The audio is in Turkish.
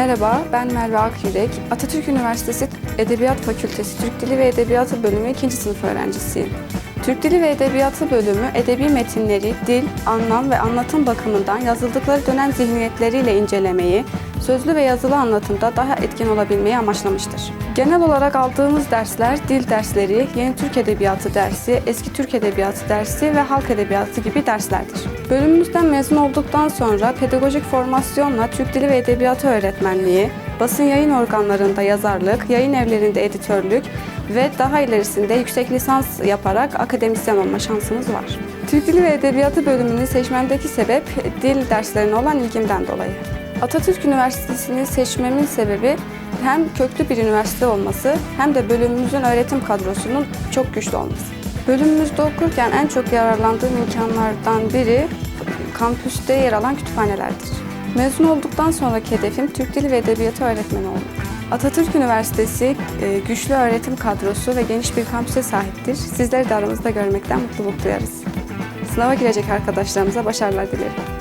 Merhaba, ben Merve Akyürek. Atatürk Üniversitesi Edebiyat Fakültesi Türk Dili ve Edebiyatı bölümü 2. sınıf öğrencisiyim. Türk Dili ve Edebiyatı bölümü edebi metinleri dil, anlam ve anlatım bakımından yazıldıkları dönem zihniyetleriyle incelemeyi, sözlü ve yazılı anlatımda daha etkin olabilmeyi amaçlamıştır. Genel olarak aldığımız dersler dil dersleri, yeni Türk Edebiyatı dersi, eski Türk Edebiyatı dersi ve halk edebiyatı gibi derslerdir. Bölümümüzden mezun olduktan sonra pedagojik formasyonla Türk Dili ve Edebiyatı öğretmenliği, basın yayın organlarında yazarlık, yayın evlerinde editörlük ve daha ilerisinde yüksek lisans yaparak akademisyen olma şansımız var. Türk Dili ve Edebiyatı bölümünü seçmemdeki sebep dil derslerine olan ilgimden dolayı. Atatürk Üniversitesi'ni seçmemin sebebi hem köklü bir üniversite olması hem de bölümümüzün öğretim kadrosunun çok güçlü olması. Bölümümüzde okurken en çok yararlandığım imkanlardan biri kampüste yer alan kütüphanelerdir. Mezun olduktan sonraki hedefim Türk Dili ve Edebiyatı öğretmeni olmak. Atatürk Üniversitesi e, güçlü öğretim kadrosu ve geniş bir kampüse sahiptir. Sizleri de aramızda görmekten mutluluk duyarız. Sınava girecek arkadaşlarımıza başarılar dilerim.